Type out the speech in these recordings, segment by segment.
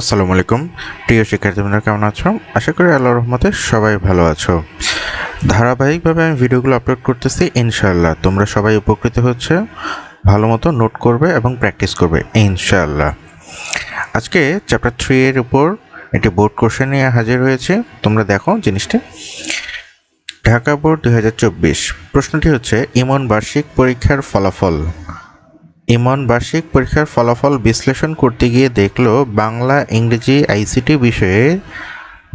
আসসালামু আলাইকুম। প্রিয় শিক্ষার্থীবৃন্দরা কেমন আছো? আশা করি আল্লাহর রহমতে সবাই ভালো আছো। ধারাবাহিকভাবে আমি ভিডিওগুলো আপলোড করতেছি, ইনশাআল্লাহ। তোমরা সবাই উপকৃত হচ্ছে, ভালো মতো নোট করবে এবং প্র্যাকটিস করবে, ইনশাআল্লাহ। আজকে চ্যাপ্টার থ্রি এর উপর একটি বোর্ড কোশ্চেন নিয়ে হাজির হয়েছে। তোমরা দেখো জিনিসটা। ঢাকা বোর্ড দু হাজার চব্বিশ। প্রশ্নটি হচ্ছে, ইমন বার্ষিক পরীক্ষার ফলাফল ইমন বার্ষিক পরীক্ষার ফলাফল বিশ্লেষণ করতে গিয়ে দেখল, বাংলা, ইংরেজি, আইসিটি বিষয়ে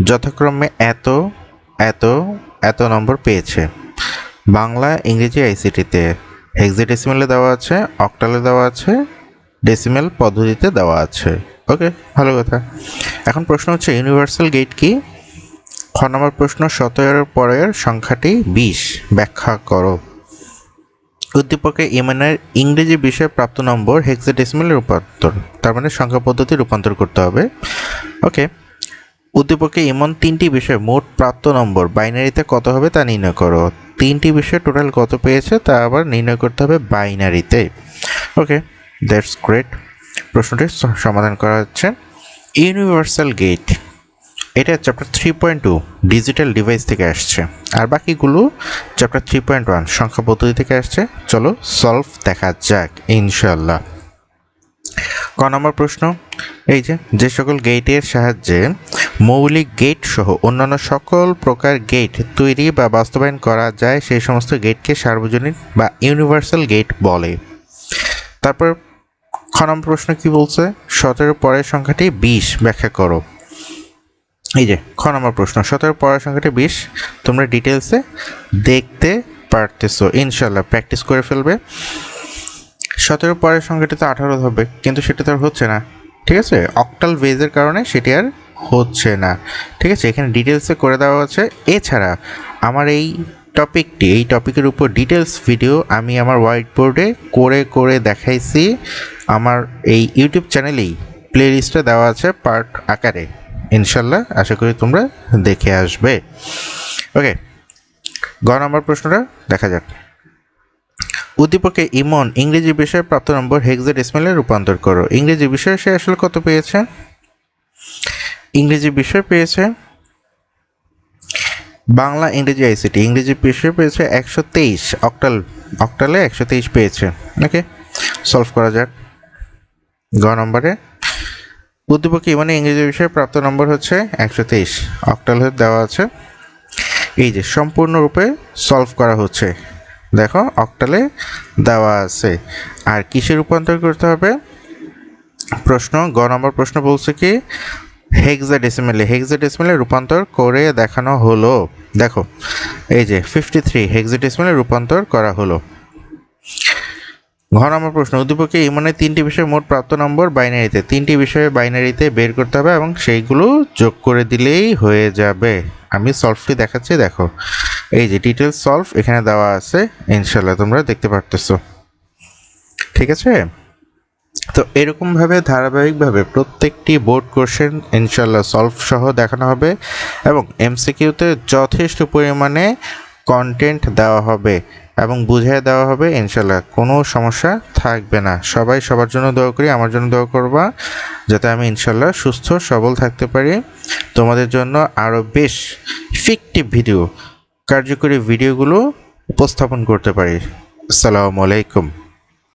যথাক্রমে এত এত এত নম্বর পেয়েছে। বাংলা, ইংরেজি, আইসিটিতে হেক্সাডেসিমেলে দেওয়া আছে অক্টালে দেওয়া আছে ডেসিমেল পদ্ধতিতে দেওয়া আছে। ওকে ভালো কথা। এখন প্রশ্ন হচ্ছে ইউনিভার্সাল গেট কি? খ নম্বর প্রশ্ন সতেরোর পরের সংখ্যাটি বিশ। ব্যাখ্যা করো। উদ্দীপকে ইমানের ইংরেজি বিষয়ে প্রাপ্ত নম্বর হেক্সাডেসিমেল রূপান্তর তার মানে সংখ্যা পদ্ধতি রূপান্তর করতে হবে। ওকে। উদ্দীপকে ইমন তিনটি বিষয়ে মোট প্রাপ্ত নম্বর, বাইনারিতে কত হবে তা নির্ণয় করো। তিনটি বিষয়ে টোটাল কত পেয়েছে তা আবার নির্ণয় করতে হবে বাইনারিতে। ওকে দ্যাটস গ্রেট প্রশ্নটির সমাধান করা হচ্ছে। Universal gate. এটা chapter three point two digital device থেকে আসছে। আর বাকিগুলো চ্যাপ্টার থ্রি পয়েন্ট ওয়ান সংখ্যা পদ্ধতি থেকে আসছে। চলো সলভ দেখা যাক ইনশাল্লাহ ক নম্বর প্রশ্ন, এই যে যে সকল গেটের সাহায্যে মৌলিক গেট সহ অন্যান্য সকল প্রকার গেট তৈরি বা বাস্তবায়ন করা যায়, সেই সমস্ত গেটকে সার্বজনীন বা ইউনিভার্সাল গেট বলে। তারপর খ নম্বর প্রশ্ন কি বলছে? সতেরো পরের সংখ্যাটি বিশ, ব্যাখ্যা করো। এই যে, খ নম্বর প্রশ্ন, সতেরো পড়ার সংখ্যাটি বিশ, তোমরা ডিটেলসে দেখতে পারতেছো ইনশাল্লাহ প্র্যাকটিস করে ফেলবে। সতেরো পরের সংখ্যাটি তো আঠারো হবে, কিন্তু সেটা তো আর হচ্ছে না, ঠিক আছে? অক্টাল ভেজের কারণে সেটি আর হচ্ছে না, ঠিক আছে? এখানে ডিটেলসে করে দেওয়া আছে। এছাড়া, আমার এই টপিকটি, এই টপিকের উপর ডিটেলস ভিডিও আমি আমার হোয়াইট বোর্ডে করে করে দেখাইছি। আমার এই ইউটিউব চ্যানেলেই প্লে লিস্টে দেওয়া আছে পার্ট আকারে। ইনশাল্লাহ আশা করি তোমরা দেখে আসবে। ওকে গ নম্বর প্রশ্নটা দেখা যাক। উদ্দীপকে ইমন ইংরেজি বিষয়ে প্রাপ্ত নম্বর হেক্সাডেসিমেলে রূপান্তর করো। ইংরেজি বিষয়ে সে আসলে কত পেয়েছে? ইংরেজি বিষয় পেয়েছে বাংলা, ইংরেজি আইসিটি। ইংরেজি বিষয় পেয়েছে একশো তেইশ, অক্টাল, অক্টালে একশো তেইশ পেয়েছে। ওকে সলভ করা যাক। গ নম্বরে উদ্দীপকে ইমনে ইংরেজি বিষয়ে প্রাপ্ত নম্বর হচ্ছে একশো তেইশ। অক্টাল দেওয়া আছে। এই যে সম্পূর্ণরূপে সলভ করা হচ্ছে। দেখো, অক্টালে দেওয়া আছে। আর কিসে রূপান্তর করতে হবে? প্রশ্ন, গ নম্বর প্রশ্ন বলছে কি হেক্সা ডেসিমেলে হেক্সা ডেসিমেলে রূপান্তর করে দেখানো হলো। দেখো, এই যে ফিফটি থ্রি হেক্সা ডেসিমেলে রূপান্তর করা হলো। ঘ নম্বর প্রশ্ন, উদ্দীপকে ইমনে তিনটি বিষয়ে মোট প্রাপ্ত নম্বর বাইনারিতে। তিনটি বিষয়ে বাইনারিতে বের করতে হবে এবং সেইগুলো যোগ করে দিলেই হয়ে যাবে। আমি সলভটি দেখাচ্ছি, দেখো। এই যে ডিটেলস সলভ এখানে দেওয়া আছে ইনশাল্লাহ তোমরা দেখতে পারতেছো। ঠিক আছে? তো এরকমভাবে ধারাবাহিকভাবে প্রত্যেকটি বোর্ড কোশ্চেন ইনশাল্লাহ সলভ সহ দেখানো হবে এবং এমসিকিউতে যথেষ্ট পরিমাণে কন্টেন্ট দেওয়া হবে। এবং বুঝিয়ে দেওয়া হবে ইনশাল্লাহ কোনো সমস্যা থাকবে না। সবাই সবার জন্য দোয়া করি, আমার জন্য দোয়া করবা, যাতে আমি ইনশাল্লাহ সুস্থ, সবল থাকতে পারি। তোমাদের জন্য আরও বেশ ফিকটিভ ভিডিও কার্যকরী ভিডিওগুলো উপস্থাপন করতে পারি। আসসালামু আলাইকুম।